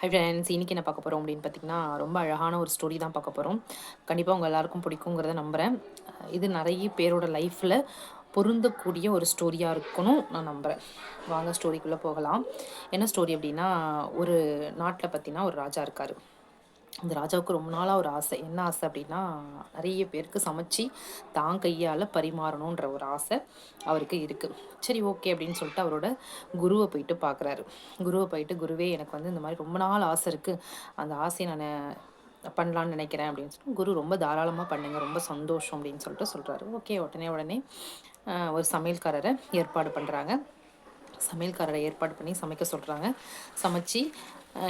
Hi friends இன்றைக்கி என்ன பார்க்க போகிறோம் அப்படின்னு பார்த்தீங்கன்னா ரொம்ப அழகான ஒரு ஸ்டோரி தான் பார்க்க போகிறோம் கண்டிப்பாக உங்கள் எல்லாருக்கும் பிடிக்குங்கிறத நம்புகிறேன் இது நிறைய பேரோட லைஃப்பில் பொருந்தக்கூடிய ஒரு ஸ்டோரியாக இருக்கணும் நான் நம்புகிறேன் வாங்க ஸ்டோரிக்குள்ளே போகலாம். என்ன ஸ்டோரி அப்படின்னா ஒரு நாட்டில் பார்த்தீங்கன்னா ஒரு ராஜா இருக்கார். இந்த ராஜாவுக்கு ரொம்ப நாளாக ஒரு ஆசை. என்ன ஆசை அப்படின்னா நிறைய பேருக்கு சமைச்சு தான் கையால் பரிமாறணுன்ற ஒரு ஆசை அவருக்கு இருக்குது சரி ஓகே அப்படின்னு சொல்லிட்டு அவரோட குருவை போயிட்டு பார்க்குறாரு குருவை போயிட்டு குருவே எனக்கு வந்து இந்த மாதிரி ரொம்ப நாள் ஆசை இருக்குது அந்த ஆசையை நான் பண்ணலான்னு நினைக்கிறேன் அப்படின்னு சொல்லிட்டு குரு ரொம்ப தாராளமாக பண்ணுங்க ரொம்ப சந்தோஷம் அப்படின்னு சொல்லிட்டு சொல்கிறாரு ஓகே உடனே உடனே ஒரு சமையல்காரரை ஏற்பாடு பண்ணுறாங்க சமையல்காரரை ஏற்பாடு பண்ணி சமைக்க சொல்கிறாங்க சமைச்சு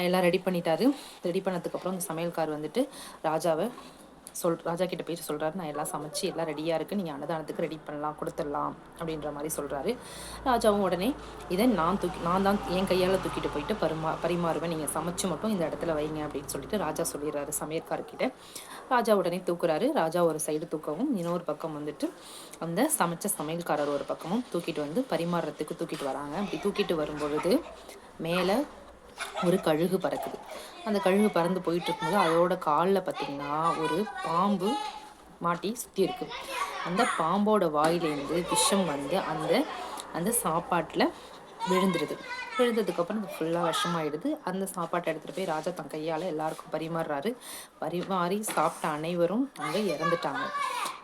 எல்லாம் ரெடி பண்ணிட்டாரு. ரெடி பண்ணதுக்கப்புறம் அந்த சமையல்கார் வந்துட்டு ராஜாவை சொல் ராஜா கிட்ட போயிட்டு சொல்கிறாரு நான் எல்லாம் சமைச்சு எல்லாம் ரெடியாக இருக்குது நீங்கள் அன்னதானத்துக்கு ரெடி பண்ணலாம் கொடுத்துடலாம் அப்படின்ற மாதிரி சொல்கிறாரு ராஜாவும் உடனே இதை நான் தூக்கி நான் தான் என் கையால் தூக்கிட்டு போயிட்டு பரிமா பரிமாறுவேன். நீங்கள் சமைச்சு மட்டும் இந்த இடத்துல வைங்க அப்படின்னு சொல்லிட்டு ராஜா சொல்லிடுறாரு சமையற்கார்கிட்ட ராஜா உடனே தூக்குறாரு. ராஜா ஒரு சைடு தூக்கவும் இன்னொரு பக்கம் வந்துட்டு அந்த சமைச்ச சமையல்காரர் ஒரு பக்கமும் தூக்கிட்டு வந்து பரிமாறுறதுக்கு தூக்கிட்டு வராங்க. அப்படி தூக்கிட்டு வரும்பொழுது மேலே ஒரு கழுகு பறக்குது. அந்த கழுகு பறந்து போயிட்டு இருக்கும்போது அதோட காலில் பார்த்திங்கன்னா ஒரு பாம்பு மாட்டி சுற்றி இருக்குது அந்த பாம்போட வாயிலேருந்து விஷம் வந்து அந்த அந்த சாப்பாட்டில் விழுந்துருது. விழுந்ததுக்கப்புறம் அது ஃபுல்லாக விஷமாயிடுது. அந்த சாப்பாட்டை எடுத்துகிட்டு போய் ராஜா தன் கையால் எல்லாருக்கும் பரிமாறுறாரு. பரிமாறி சாப்பிட்ட அனைவரும் அங்கே இறந்துட்டாங்க.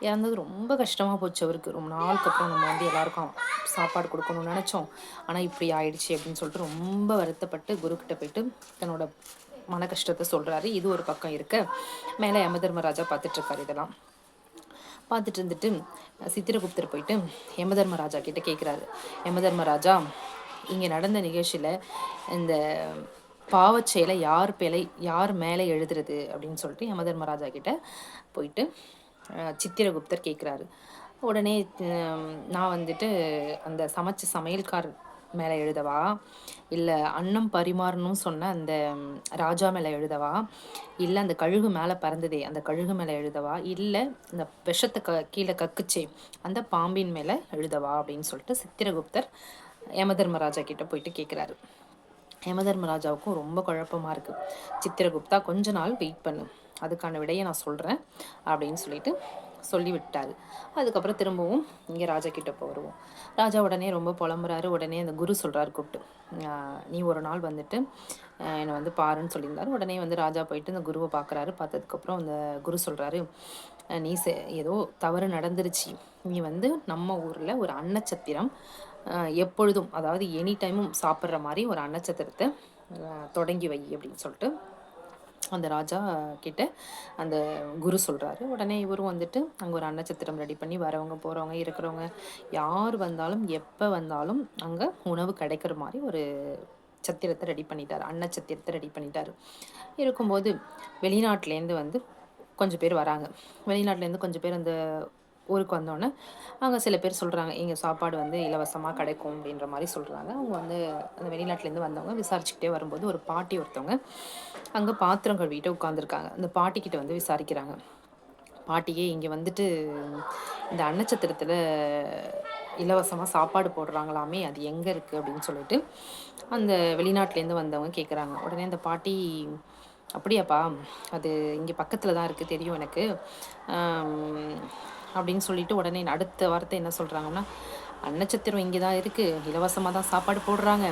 இறந்தது ரொம்ப கஷ்டமாக போச்சு அவருக்கு. ரொம்ப நாளுக்கு அப்புறம் நம்ம வந்து எல்லாருக்கும் சாப்பாடு கொடுக்கணும்னு நினச்சோம். ஆனால் இப்படி ஆயிடுச்சு அப்படின்னு சொல்லிட்டு ரொம்ப வருத்தப்பட்டு குருக்கிட்ட போயிட்டு தன்னோட மன கஷ்டத்தை சொல்கிறாரு இது ஒரு பக்கம் இருக்க. மேலே யமதர்மராஜா பார்த்துட்ருக்காரு இதெல்லாம். பார்த்துட்டு இருந்துட்டு சித்திரகுப்தர் போயிட்டு யமதர்மராஜா கிட்டே கேட்குறாரு யமதர்மராஜா இங்கே நடந்த நிகழ்ச்சியில் இந்த பாவச்செயலை யார் பேலை யார் மேலே எழுதுறது அப்படின்னு சொல்லிட்டு யமதர்மராஜா கிட்ட போயிட்டு சித்திரகுப்தர் கேட்குறாரு உடனே நான் வந்துட்டு அந்த சமைச்ச சமையல்கார் மேலே எழுதவா? இல்லை அன்னம் பரிமாறணும்னு சொன்ன அந்த ராஜா மேலே எழுதவா? இல்லை அந்த கழுகு மேலே பறந்ததே அந்த கழுகு மேலே எழுதவா? இல்லை இந்த விஷத்தை க கீழே கக்குச்சே அந்த பாம்பின் மேலே எழுதவா? அப்படின்னு சொல்லிட்டு சித்திரகுப்தர் யமதர்மராஜா கிட்டே போயிட்டு கேட்குறாரு யமதர்மராஜாவுக்கும் ரொம்ப குழப்பமாக இருக்குது சித்திரகுப்தா கொஞ்ச நாள் வெயிட் பண்ணு. அதுக்கான விடையை நான் சொல்கிறேன் அப்படின்னு சொல்லிட்டு சொல்லிவிட்டார் அதுக்கப்புறம் திரும்பவும் இங்கே ராஜா கிட்ட வருவோம். ராஜா உடனே ரொம்ப புலம்புறாரு. உடனே அந்த குரு சொல்கிறாரு கூப்பிட்டு நீ ஒரு நாள் வந்துட்டு என்னை வந்து பாருன்னு சொல்லியிருந்தாரு. உடனே வந்து ராஜா போயிட்டு இந்த குருவை பார்க்குறாரு பார்த்ததுக்கப்புறம் அந்த குரு சொல்கிறாரு நீ செ ஏதோ தவறு நடந்துருச்சு. நீ வந்து நம்ம ஊரில் ஒரு அன்னச்சத்திரம் எப்பொழுதும் அதாவது எனி டைமும் சாப்பிட்ற மாதிரி ஒரு அன்னச்சத்திரத்தை தொடங்கி வை அப்படின்னு சொல்லிட்டு அந்த ராஜா கிட்ட அந்த குரு சொல்கிறாரு உடனே இவரும் வந்துட்டு அங்கே ஒரு அன்னச்சத்திரம் ரெடி பண்ணி வரவங்க போகிறவங்க இருக்கிறவங்க யார் வந்தாலும் எப்போ வந்தாலும் அங்கே உணவு கிடைக்கிற மாதிரி ஒரு சத்திரத்தை ரெடி பண்ணிட்டார். அன்னச்சத்திரத்தை ரெடி பண்ணிட்டார். இருக்கும்போது வெளிநாட்டிலேருந்து வந்து கொஞ்சம் பேர் வராங்க. வெளிநாட்டிலேருந்து கொஞ்சம் பேர் அந்த ஊருக்கு வந்தோடனே அங்கே சில பேர் சொல்கிறாங்க இங்கே சாப்பாடு வந்து இலவசமாக கிடைக்கும் அப்படின்ற மாதிரி சொல்கிறாங்க அவங்க வந்து அந்த வெளிநாட்டிலேருந்து வந்தவங்க விசாரிச்சுக்கிட்டே வரும்போது ஒரு பாட்டி ஒருத்தவங்க அங்கே பாத்திரம் கழுவிட்டு உட்காந்துருக்காங்க அந்த பாட்டிக்கிட்ட வந்து விசாரிக்கிறாங்க. பாட்டியே இங்கே வந்துட்டு இந்த அன்னச்சத்திரத்தில் இலவசமாக சாப்பாடு போடுறாங்களாமே அது எங்கே இருக்குது அப்படின்னு சொல்லிட்டு அந்த வெளிநாட்டிலேருந்து வந்தவங்க கேட்குறாங்க உடனே அந்த பாட்டி அப்படியாப்பா அது இங்கே பக்கத்தில் தான் இருக்குது தெரியும் எனக்கு. அப்படின்னு சொல்லிட்டு உடனே அடுத்த வார்த்தை என்ன சொல்கிறாங்கன்னா அன்னச்சத்திரம் இங்கே தான் இருக்குது இலவசமாக தான் சாப்பாடு போடுறாங்க.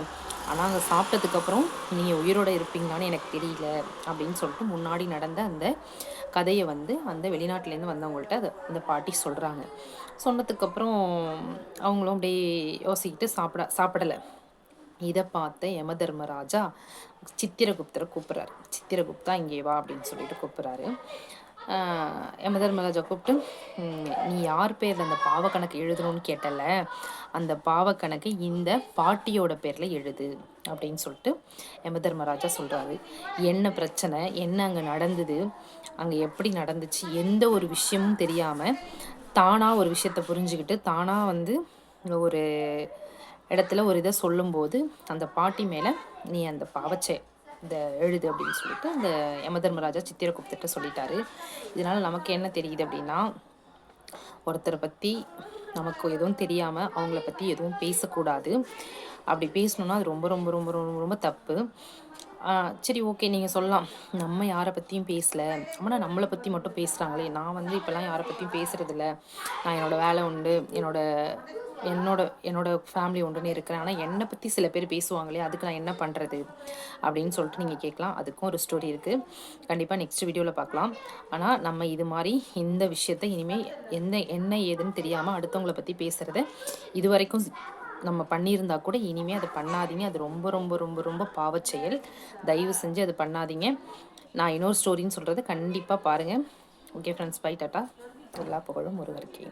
ஆனால் அங்கே சாப்பிட்டதுக்கப்புறம் நீங்கள் உயிரோடு இருப்பீங்களான்னு எனக்கு தெரியல. அப்படின்னு சொல்லிட்டு முன்னாடி நடந்த அந்த கதையை வந்து அந்த வெளிநாட்டிலேருந்து வந்தவங்கள்ட்ட அதை அந்த பாட்டி சொல்கிறாங்க சொன்னதுக்கப்புறம் அவங்களும் அப்படியே யோசிக்கிட்டு சாப்பிட சாப்பிடலை. இதை பார்த்த யம தர்மராஜா சித்திரகுப்தரை கூப்பிட்றாரு. சித்திரகுப்தா இங்கே வா அப்படின்னு சொல்லிட்டு கூப்பிட்றாரு. யமதர்மராஜா கூப்பிட்டு நீ யார் பேரில் அந்த பாவக்கணக்கு எழுதணும்னு கேட்டல? அந்த பாவக்கணக்கு இந்த பாட்டியோட பேரில் எழுது அப்படின்னு சொல்லிட்டு யமதர்மராஜா சொல்கிறாரு என்ன பிரச்சனை? என்ன அங்கே நடந்தது? அங்கே எப்படி நடந்துச்சு? எந்த ஒரு விஷயமும் தெரியாமல் தானாக ஒரு விஷயத்தை புரிஞ்சுக்கிட்டு தானாக வந்து ஒரு இடத்துல ஒரு இதை சொல்லும்போது அந்த பாட்டி மேலே நீ அந்த பாவச்சை இந்த எழுது அப்படின்னு சொல்லிட்டு அந்த யமதர்மராஜா சித்திரகுப்தர்கிட்ட சொல்லிட்டாரு. இதனால் நமக்கு என்ன தெரியுது அப்படின்னா ஒருத்தரை பற்றி நமக்கு எதுவும் தெரியாமல் அவங்கள பற்றி எதுவும் பேசக்கூடாது. அப்படி பேசணுன்னா அது ரொம்ப ரொம்ப ரொம்ப ரொம்ப ரொம்ப தப்பு. சரி ஓகே நீங்கள் சொல்லலாம். நம்ம யாரை பற்றியும் பேசலை. ஆனால் நம்மளை பற்றி மட்டும் பேசுகிறாங்களே நான் வந்து இப்போல்லாம் யாரை பற்றியும் பேசுகிறதில்ல நான் என்னோடய வேலை உண்டு. என்னோடய என்னோட என்னோடய ஃபேமிலி ஒன்றுன்னு இருக்கிறேன். ஆனால் என்னை பற்றி சில பேர் பேசுவாங்களே அதுக்கு நான் என்ன பண்ணுறது அப்படின்னு சொல்லிட்டு நீங்கள் கேட்கலாம். அதுக்கும் ஒரு ஸ்டோரி இருக்குது கண்டிப்பாக நெக்ஸ்ட் வீடியோவில் பார்க்கலாம். ஆனால் நம்ம இது மாதிரி இந்த விஷயத்த இனிமேல் எந்த என்ன ஏதுன்னு தெரியாமல் அடுத்தவங்களை பற்றி பேசுகிறத இது வரைக்கும் நம்ம பண்ணியிருந்தா கூட இனிமேல் அதை பண்ணாதீங்க. அது ரொம்ப ரொம்ப ரொம்ப ரொம்ப பாவச் செயல் தயவு செஞ்சு அது பண்ணாதீங்க. நான் இன்னொரு ஸ்டோரின்னு சொல்கிறது கண்டிப்பாக பாருங்கள் ஓகே ஃப்ரெண்ட்ஸ் பை டாட்டா எல்லா புகழும் ஒருவருக்கே